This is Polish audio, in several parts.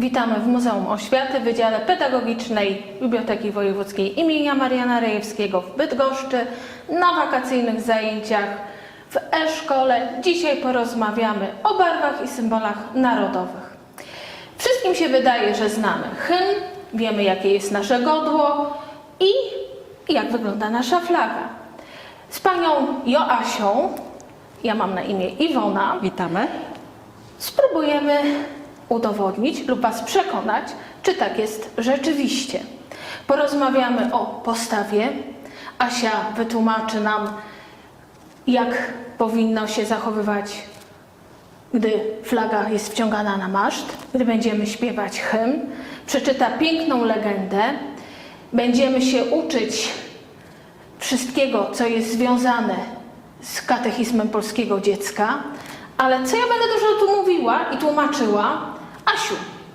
Witamy w Muzeum Oświaty Wydziale Pedagogicznej Biblioteki Wojewódzkiej imienia Mariana Rejewskiego w Bydgoszczy na wakacyjnych zajęciach w e-szkole. Dzisiaj porozmawiamy o barwach i symbolach narodowych. Wszystkim się wydaje, że znamy hymn, wiemy jakie jest nasze godło i jak wygląda nasza flaga. Z panią Joasią, ja mam na imię Iwona, Witamy. Spróbujemy udowodnić lub Was przekonać, czy tak jest rzeczywiście. Porozmawiamy o postawie. Asia wytłumaczy nam, jak powinno się zachowywać, gdy flaga jest wciągana na maszt, gdy będziemy śpiewać hymn. Przeczyta piękną legendę. Będziemy się uczyć wszystkiego, co jest związane z katechizmem polskiego dziecka. Ale co ja będę dużo tu mówiła i tłumaczyła?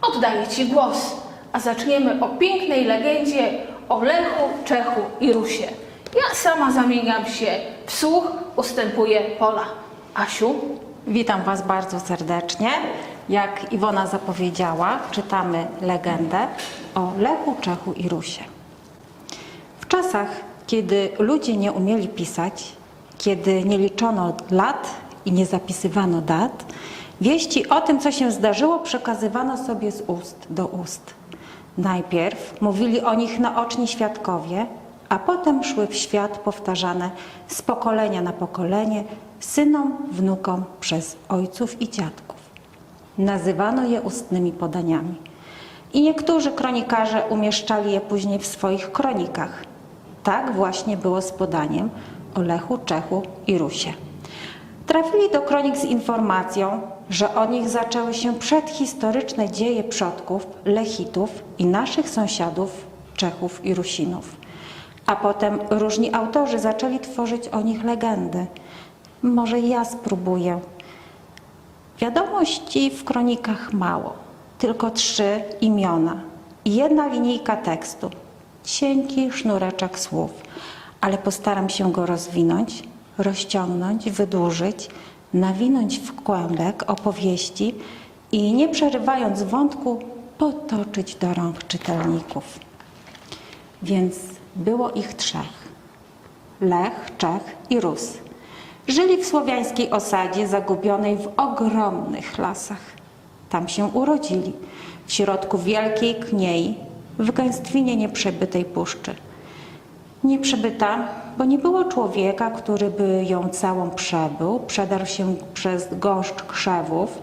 Oddaję Ci głos, a zaczniemy o pięknej legendzie o Lechu, Czechu i Rusie. Ja sama zamieniam się w słuch, ustępuję pola. Asiu, Witam Was bardzo serdecznie. Jak Iwona zapowiedziała, czytamy legendę o Lechu, Czechu i Rusie. W czasach, kiedy ludzie nie umieli pisać, kiedy nie liczono lat i nie zapisywano dat, wieści o tym, co się zdarzyło, przekazywano sobie z ust do ust. Najpierw mówili o nich naoczni świadkowie, a potem szły w świat powtarzane z pokolenia na pokolenie synom, wnukom przez ojców i dziadków. Nazywano je ustnymi podaniami. I niektórzy kronikarze umieszczali je później w swoich kronikach. Tak właśnie było z podaniem o Lechu, Czechu i Rusie. Trafili do kronik z informacją, że od nich zaczęły się przedhistoryczne dzieje przodków, Lechitów i naszych sąsiadów, Czechów i Rusinów. A potem różni autorzy zaczęli tworzyć o nich legendy. Może ja spróbuję. Wiadomości w kronikach mało, tylko trzy imiona i jedna linijka tekstu. Cienki sznureczek słów, ale postaram się go rozwinąć, rozciągnąć, wydłużyć, nawinąć w kłębek opowieści i nie przerywając wątku, potoczyć do rąk czytelników. Więc było ich trzech. Lech, Czech i Rus. Żyli w słowiańskiej osadzie zagubionej w ogromnych lasach. Tam się urodzili, w środku wielkiej kniei, w gęstwinie nieprzebytej puszczy. Nieprzebyta, bo nie było człowieka, który by ją całą przebył, przedarł się przez gąszcz krzewów,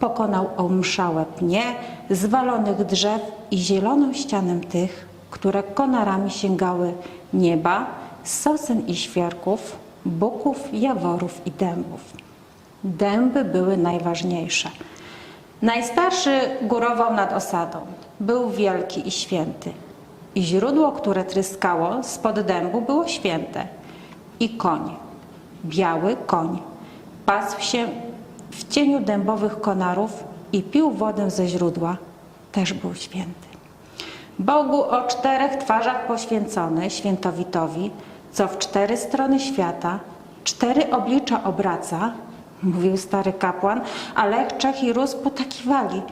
pokonał omszałe pnie, zwalonych drzew i zieloną ścianę tych, które konarami sięgały nieba, sosen i świerków, buków, jaworów i dębów. Dęby były najważniejsze. Najstarszy górował nad osadą. Był wielki i święty. I źródło, które tryskało spod dębu, było święte. I koń, biały koń, pasł się w cieniu dębowych konarów i pił wodę ze źródła, też był święty. Bogu o czterech twarzach poświęcony, świętowitowi, co w cztery strony świata, cztery oblicza obraca, mówił stary kapłan, a Lech, Czech i Rus potakiwali.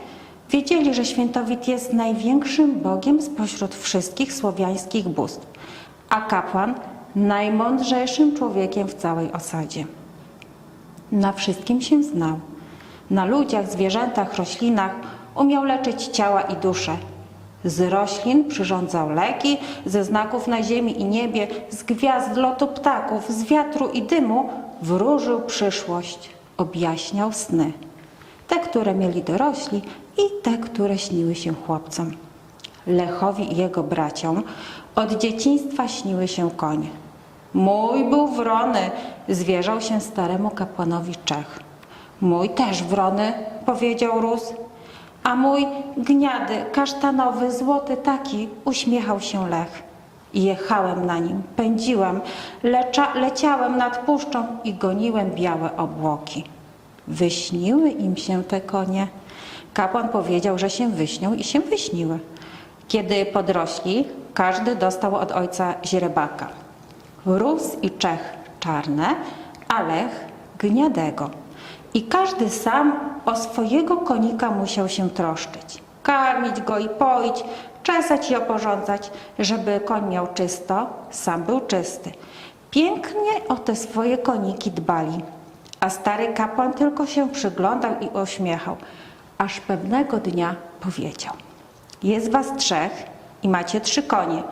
Wiedzieli, że świętowit jest największym Bogiem spośród wszystkich słowiańskich bóstw, a kapłan najmądrzejszym człowiekiem w całej osadzie. Na wszystkim się znał. Na ludziach, zwierzętach, roślinach umiał leczyć ciała i dusze. Z roślin przyrządzał leki, ze znaków na ziemi i niebie, z gwiazd lotu ptaków, z wiatru i dymu wróżył przyszłość, objaśniał sny. Te, które mieli dorośli i te, które śniły się chłopcom. Lechowi i jego braciom od dzieciństwa śniły się konie. Mój był wrony, zwierzał się staremu kapłanowi Czech. Mój też wrony, powiedział Rus. A mój gniady, kasztanowy, złoty taki, uśmiechał się Lech. Jechałem na nim, pędziłem, lecza, leciałem nad puszczą i goniłem białe obłoki. Wyśniły im się te konie. Kapłan powiedział, że się wyśnią i się wyśniły. Kiedy podrośli, każdy dostał od ojca źrebaka. Rus i Czech czarne, a Lech gniadego. I każdy sam o swojego konika musiał się troszczyć. Karmić go i poić, czesać i oporządzać, żeby koń miał czysto, sam był czysty. Pięknie o te swoje koniki dbali. A stary kapłan tylko się przyglądał i uśmiechał, aż pewnego dnia powiedział: Jest was trzech i macie trzy konie.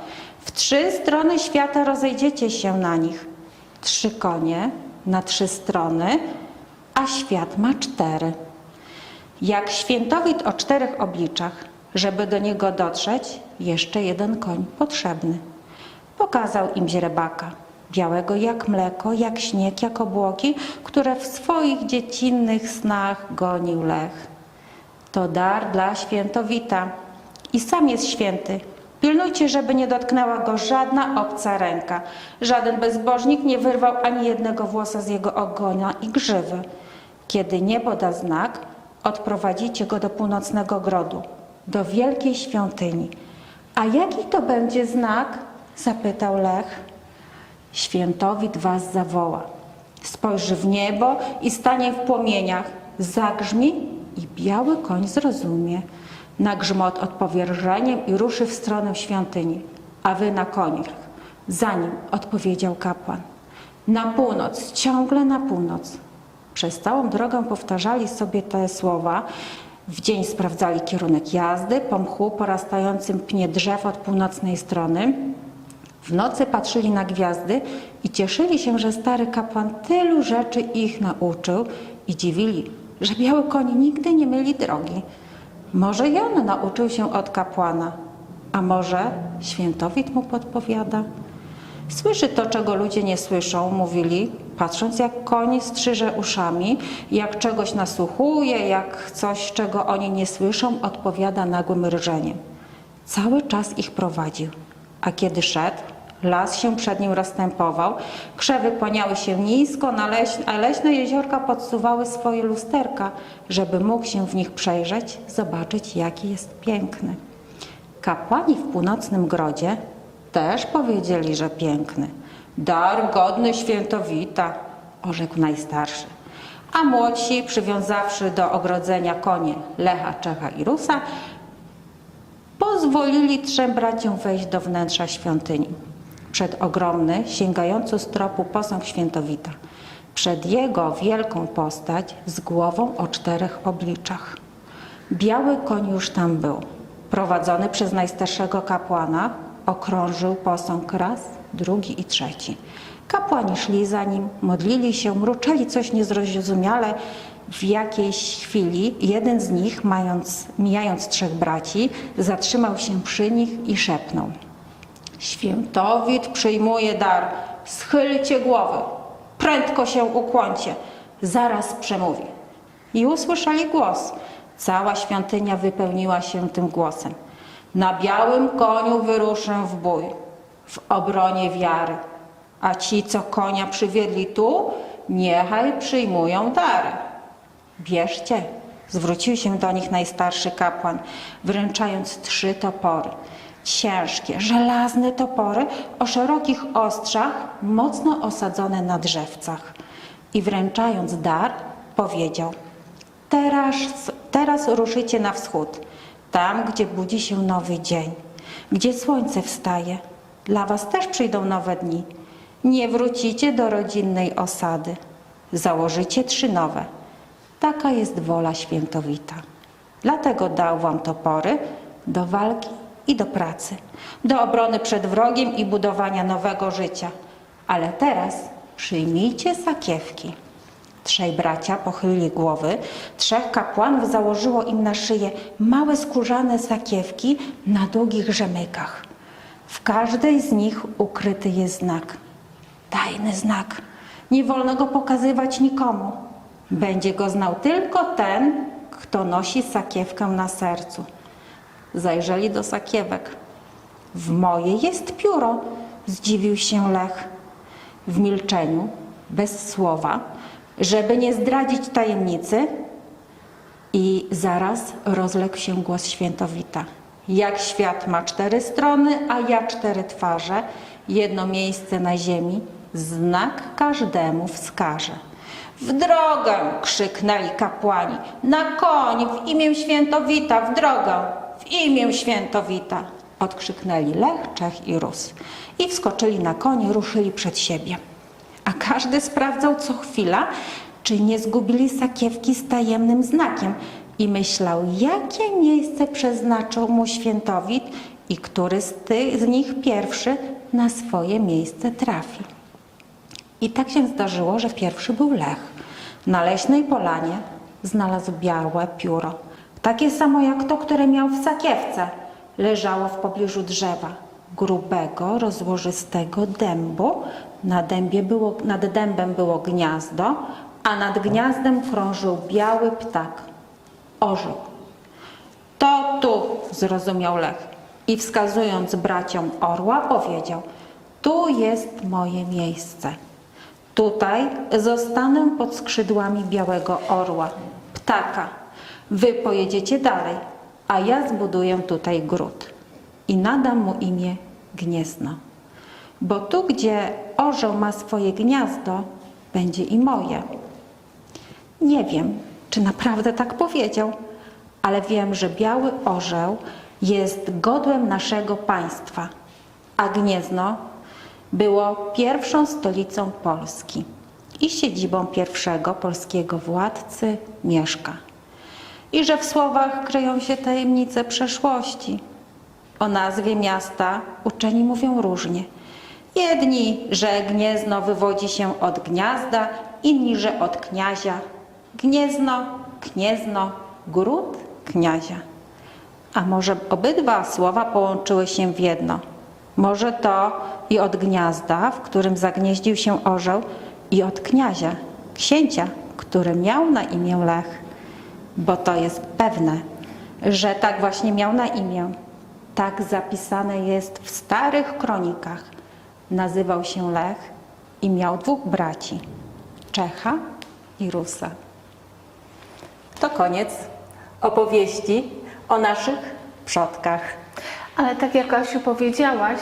W trzy strony świata rozejdziecie się na nich. Trzy konie na trzy strony, a świat ma cztery. Jak świętowit o czterech obliczach, żeby do niego dotrzeć, jeszcze jeden koń potrzebny. Pokazał im źrebaka, białego jak mleko, jak śnieg, jak obłoki, które w swoich dziecinnych snach gonił Lech. To dar dla świętowita i sam jest święty. Pilnujcie, żeby nie dotknęła go żadna obca ręka. Żaden bezbożnik nie wyrwał ani jednego włosa z jego ogona i grzywy. Kiedy niebo da znak, odprowadzicie go do północnego grodu, do wielkiej świątyni. A jaki to będzie znak? zapytał Lech. Świętowit was zawoła. Spojrzy w niebo i stanie w płomieniach. Zagrzmi i biały koń zrozumie. Na grzmot odpowie rżeniem i ruszy w stronę świątyni, a wy na koniach. Za nim odpowiedział kapłan. Na północ, ciągle na północ. Przez całą drogę powtarzali sobie te słowa. W dzień sprawdzali kierunek jazdy po mchu porastającym pnie drzew od północnej strony. W nocy patrzyli na gwiazdy i cieszyli się, że stary kapłan tylu rzeczy ich nauczył i dziwili, że biały koń nigdy nie myli drogi. Może on nauczył się od kapłana, a może świętowit mu podpowiada. Słyszy to, czego ludzie nie słyszą, mówili, patrząc jak koń strzyże uszami, jak czegoś nasłuchuje, jak coś, czego oni nie słyszą, odpowiada nagłym rżeniem. Cały czas ich prowadził, a kiedy szedł, las się przed nim rozstępował, krzewy kłaniały się nisko, a leśne jeziorka podsuwały swoje lusterka, żeby mógł się w nich przejrzeć, zobaczyć, jaki jest piękny. Kapłani w północnym grodzie też powiedzieli, że piękny. Dar godny świętowita, orzekł najstarszy. A młodsi, przywiązawszy do ogrodzenia konie Lecha, Czecha i Rusa, pozwolili trzem braciom wejść do wnętrza świątyni. Przed ogromny, sięgający stropu posąg świętowita. Przed jego wielką postać z głową o czterech obliczach. Biały koń już tam był. Prowadzony przez najstarszego kapłana, okrążył posąg raz, drugi i trzeci. Kapłani szli za nim, modlili się, mruczeli coś niezrozumiale. W jakiejś chwili jeden z nich, mając, mijając trzech braci, zatrzymał się przy nich i szepnął. Świętowit przyjmuje dar, schylcie głowy, prędko się ukłoncie, zaraz przemówi. I usłyszeli głos. Cała świątynia wypełniła się tym głosem. Na białym koniu wyruszę w bój, w obronie wiary. A ci, co konia przywiedli tu, niechaj przyjmują dary. Bierzcie, zwrócił się do nich najstarszy kapłan, wręczając trzy topory. Ciężkie, żelazne topory o szerokich ostrzach, mocno osadzone na drzewcach. I wręczając dar, powiedział: Teraz, teraz ruszycie na wschód, tam, gdzie budzi się nowy dzień, gdzie słońce wstaje. Dla was też przyjdą nowe dni. Nie wrócicie do rodzinnej osady. Założycie trzy nowe. Taka jest wola świętowita. Dlatego dał wam topory do walki i do pracy, do obrony przed wrogiem i budowania nowego życia. Ale teraz przyjmijcie sakiewki. Trzej bracia pochylili głowy, trzech kapłanów założyło im na szyję małe skórzane sakiewki na długich rzemykach. W każdej z nich ukryty jest znak. Tajny znak. Nie wolno go pokazywać nikomu. Będzie go znał tylko ten, kto nosi sakiewkę na sercu. Zajrzeli do sakiewek. W mojej jest pióro, zdziwił się Lech. W milczeniu, bez słowa, żeby nie zdradzić tajemnicy, i zaraz rozległ się głos świętowita. Jak świat ma cztery strony, a ja cztery twarze, jedno miejsce na ziemi, znak każdemu wskaże. W drogę! krzyknęli kapłani. Na koń, w imię świętowita, w drogę! W imię świętowita! Odkrzyknęli Lech, Czech i Rus. I wskoczyli na konie, ruszyli przed siebie. A każdy sprawdzał co chwila, czy nie zgubili sakiewki z tajemnym znakiem i myślał, jakie miejsce przeznaczył mu świętowit i który z, tych, z nich pierwszy na swoje miejsce trafi. I tak się zdarzyło, że pierwszy był Lech. Na leśnej polanie znalazł białe pióro, takie samo jak to, które miał w sakiewce. Leżało w pobliżu drzewa, grubego, rozłożystego dębu. Na dębie było, nad dębem było gniazdo, a nad gniazdem krążył biały ptak. Orzeł. To tu, zrozumiał Lech. I wskazując braciom orła, powiedział: Tu jest moje miejsce. Tutaj zostanę pod skrzydłami białego orła, ptaka. Wy pojedziecie dalej, a ja zbuduję tutaj gród i nadam mu imię Gniezno. Bo tu, gdzie orzeł ma swoje gniazdo, będzie i moje. Nie wiem, czy naprawdę tak powiedział, ale wiem, że biały orzeł jest godłem naszego państwa, a Gniezno było pierwszą stolicą Polski i siedzibą pierwszego polskiego władcy Mieszka. I że w słowach kryją się tajemnice przeszłości. O nazwie miasta uczeni mówią różnie. Jedni, że Gniezno wywodzi się od gniazda, inni, że od kniazia. Gniezno, Kniezno, gród kniazia. A może obydwa słowa połączyły się w jedno? Może to i od gniazda, w którym zagnieździł się orzeł, i od kniazia, księcia, który miał na imię Lech. Bo to jest pewne, że tak właśnie miał na imię. Tak zapisane jest w starych kronikach. Nazywał się Lech i miał dwóch braci, Czecha i Rusa. To koniec opowieści o naszych przodkach. Ale tak jak Asiu powiedziałaś,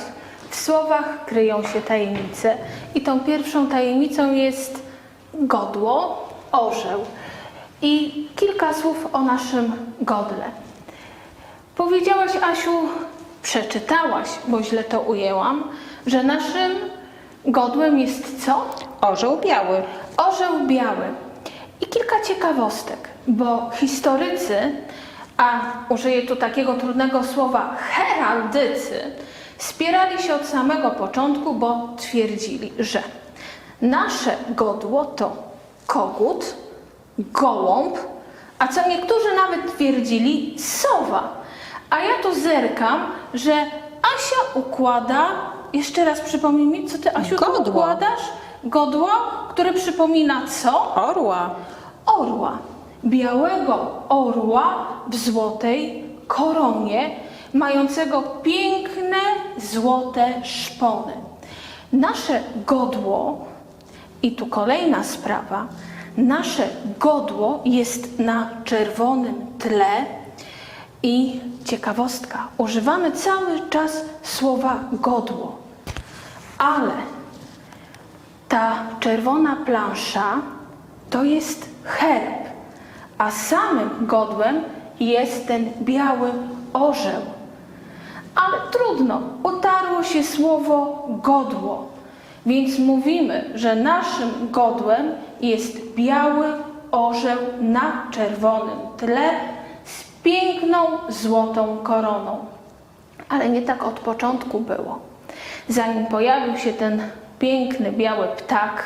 w słowach kryją się tajemnice i tą pierwszą tajemnicą jest godło, orzeł. I kilka słów o naszym godle. Powiedziałaś, Asiu, przeczytałaś, bo źle to ujęłam, że naszym godłem jest co? Orzeł biały. Orzeł biały. I kilka ciekawostek, bo historycy, a użyję tu takiego trudnego słowa, heraldycy, spierali się od samego początku, bo twierdzili, że nasze godło to kogut, gołąb, a co niektórzy nawet twierdzili sowa. A ja tu zerkam, że Asia układa, jeszcze raz przypomnij mi, co ty Asiu Godło. układasz? Godło, które przypomina co? Orła. Orła. Białego orła w złotej koronie, mającego piękne złote szpony. Nasze godło, i tu kolejna sprawa, nasze godło jest na czerwonym tle i ciekawostka, używamy cały czas słowa godło, ale ta czerwona plansza to jest herb, a samym godłem jest ten biały orzeł. Ale trudno, utarło się słowo godło, więc mówimy, że naszym godłem jest biały orzeł na czerwonym tle z piękną złotą koroną. Ale nie tak od początku było. Zanim pojawił się ten piękny biały ptak,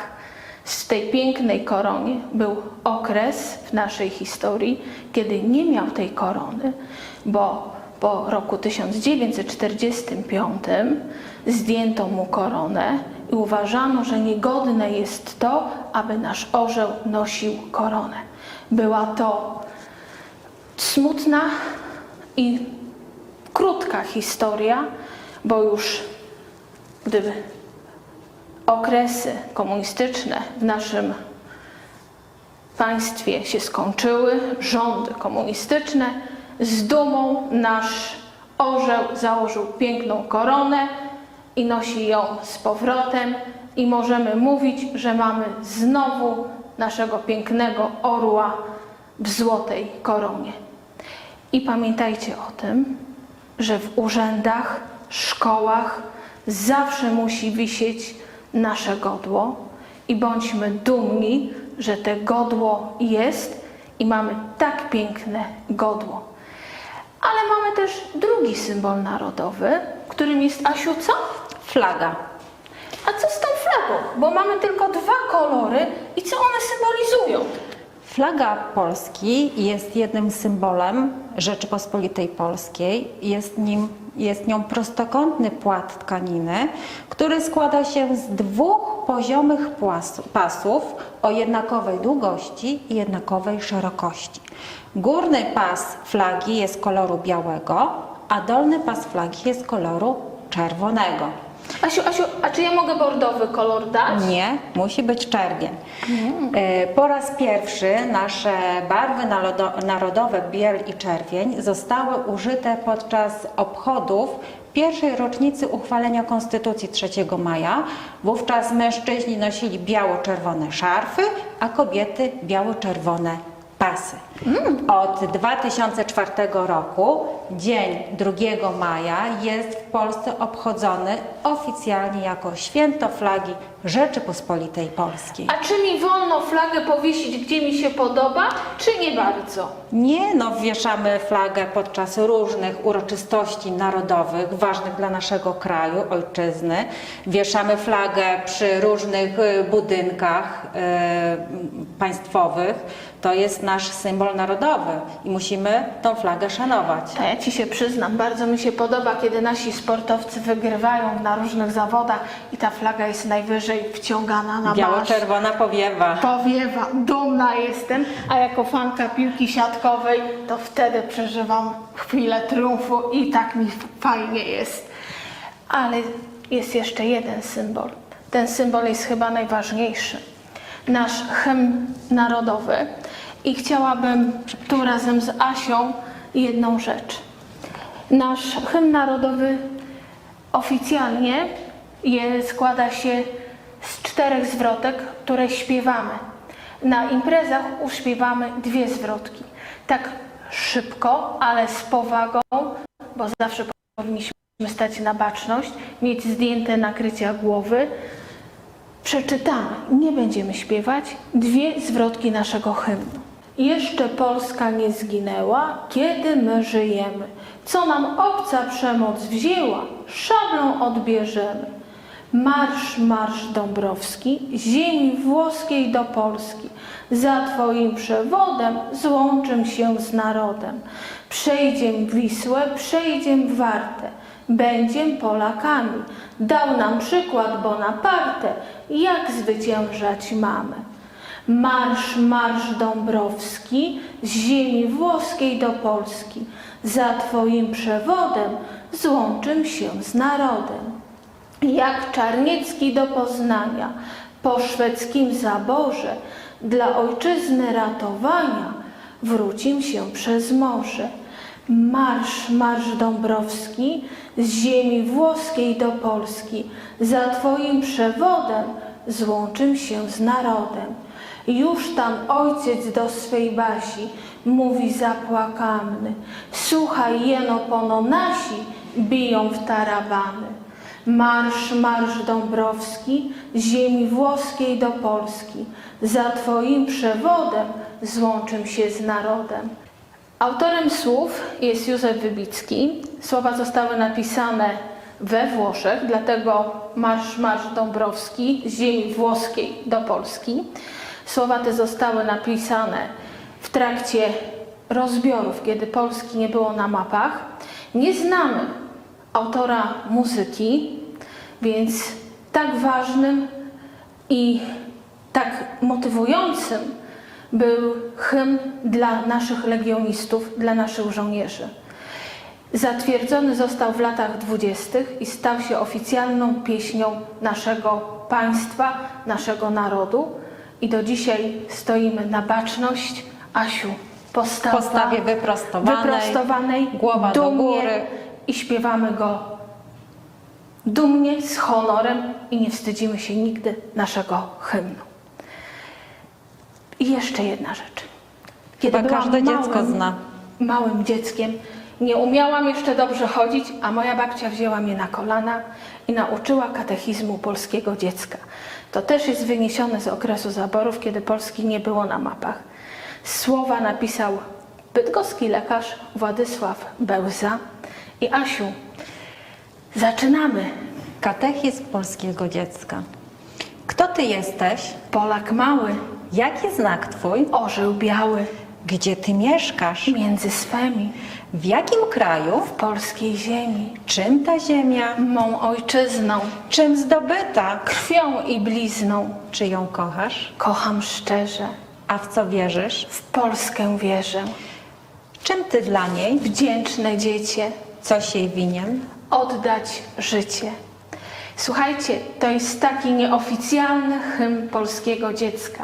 z tej pięknej koronie był okres w naszej historii, kiedy nie miał tej korony, bo po roku 1945 zdjęto mu koronę i uważano, że niegodne jest to, aby nasz orzeł nosił koronę. Była to smutna i krótka historia, bo już gdyby okresy komunistyczne w naszym państwie się skończyły, rządy komunistyczne, z dumą nasz orzeł założył piękną koronę i nosi ją z powrotem i możemy mówić, że mamy znowu naszego pięknego orła w złotej koronie. I pamiętajcie o tym, że w urzędach, szkołach zawsze musi wisieć nasze godło i bądźmy dumni, że te godło jest i mamy tak piękne godło. Ale mamy też drugi symbol narodowy, którym jest Asiu co? Flaga. A co z tą flagą? Bo mamy tylko dwa kolory i co one symbolizują? Flaga Polski jest jednym symbolem Rzeczypospolitej Polskiej. Jest, nim, jest nią prostokątny płat tkaniny, który składa się z dwóch poziomych pasów o jednakowej długości i jednakowej szerokości. Górny pas flagi jest koloru białego, a dolny pas flagi jest koloru czerwonego. Asiu, Asiu, a czy ja mogę bordowy kolor dać? Nie, musi być czerwień. E, Po raz pierwszy nasze barwy narodo- narodowe biel i czerwień zostały użyte podczas obchodów pierwszej rocznicy uchwalenia Konstytucji 3 maja. Wówczas mężczyźni nosili biało-czerwone szarfy, a kobiety biało-czerwone pasy. Od 2004 roku dzień 2 maja jest w Polsce obchodzony oficjalnie jako święto flagi Rzeczypospolitej Polskiej. A czy mi wolno flagę powiesić, gdzie mi się podoba, czy nie bardzo? Nie, no wieszamy flagę podczas różnych uroczystości narodowych ważnych dla naszego kraju, ojczyzny. Wieszamy flagę przy różnych y, budynkach y, państwowych. To jest nasz symbol narodowy i musimy tą flagę szanować. A ja Ci się przyznam, bardzo mi się podoba, kiedy nasi sportowcy wygrywają na różnych zawodach i ta flaga jest najwyżej wciągana na marsz. Biało-czerwona powiewa. Powiewa, dumna jestem, a jako fanka piłki siatkowej to wtedy przeżywam chwilę triumfu i tak mi fajnie jest. Ale jest jeszcze jeden symbol. Ten symbol jest chyba najważniejszy. Nasz hymn narodowy. I chciałabym tu razem z Asią jedną rzecz. Nasz hymn narodowy oficjalnie je, składa się z czterech zwrotek, które śpiewamy. Na imprezach uśpiewamy dwie zwrotki. Tak szybko, ale z powagą, bo zawsze powinniśmy stać na baczność, mieć zdjęte nakrycia głowy. Przeczytamy, nie będziemy śpiewać, dwie zwrotki naszego hymnu. Jeszcze Polska nie zginęła, kiedy my żyjemy. Co nam obca przemoc wzięła, szablą odbierzemy. Marsz, marsz Dąbrowski, ziemi włoskiej do Polski. Za Twoim przewodem złączym się z narodem. Przejdziem Wisłę, przejdziem Wartę. Będziem Polakami. Dał nam przykład Bonaparte, jak zwyciężać mamy. Marsz, marsz Dąbrowski, z ziemi włoskiej do Polski. Za Twoim przewodem złączym się z narodem. Jak Czarniecki do Poznania, po szwedzkim zaborze, dla ojczyzny ratowania, wrócim się przez morze. Marsz, marsz Dąbrowski, z ziemi włoskiej do Polski, za Twoim przewodem złączym się z narodem. Już tam ojciec do swej basi mówi zapłakany, słuchaj jeno pono nasi biją w tarabany. Marsz, marsz Dąbrowski, z ziemi włoskiej do Polski, za Twoim przewodem złączym się z narodem. Autorem słów jest Józef Wybicki. Słowa zostały napisane we Włoszech, dlatego Marsz Marsz Dąbrowski z ziemi włoskiej do Polski. Słowa te zostały napisane w trakcie rozbiorów, kiedy Polski nie było na mapach. Nie znamy autora muzyki, więc tak ważnym i tak motywującym był hymn dla naszych legionistów, dla naszych żołnierzy. Zatwierdzony został w latach dwudziestych i stał się oficjalną pieśnią naszego państwa, naszego narodu. I do dzisiaj stoimy na baczność. Asiu, postawa, Postawie wyprostowanej, wyprostowanej głowa do dumnie góry. i śpiewamy go dumnie, z honorem i nie wstydzimy się nigdy naszego hymnu. I jeszcze jedna rzecz. Kiedy Chyba każde dziecko małym, zna. małym dzieckiem, nie umiałam jeszcze dobrze chodzić, a moja babcia wzięła mnie na kolana i nauczyła katechizmu polskiego dziecka. To też jest wyniesione z okresu zaborów, kiedy Polski nie było na mapach. Słowa napisał bydgoski lekarz Władysław Bełza. I Asiu, zaczynamy. Katechizm polskiego dziecka. Kto ty jesteś? Polak mały, Jaki znak twój? orzeł biały, Gdzie ty mieszkasz? między swemi, W jakim kraju? w polskiej ziemi, Czym ta ziemia? mą ojczyzną, Czym zdobyta? krwią i blizną. Czy ją kochasz? Kocham szczerze, A w co wierzysz? w Polskę wierzę. Czym ty dla niej? Wdzięczne dziecię, Coś jej winien? oddać życie. Słuchajcie, to jest taki nieoficjalny hymn polskiego dziecka.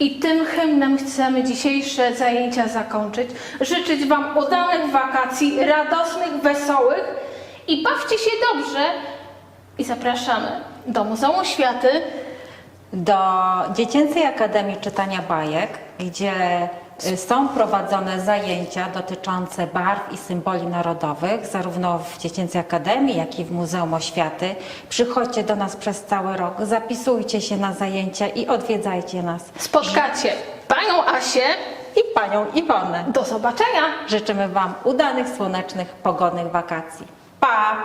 I tym hymnem chcemy dzisiejsze zajęcia zakończyć. Życzyć Wam udanych wakacji, radosnych, wesołych i bawcie się dobrze. I zapraszamy do Muzeum Oświaty, do Dziecięcej Akademii Czytania Bajek, gdzie są prowadzone zajęcia dotyczące barw i symboli narodowych, zarówno w Dziecięcej Akademii, jak i w Muzeum Oświaty. Przychodźcie do nas przez cały rok, zapisujcie się na zajęcia i odwiedzajcie nas. spotkacie Panią Asię. I Panią Iwonę. Do zobaczenia! Życzymy Wam udanych, słonecznych, pogodnych wakacji. Pa!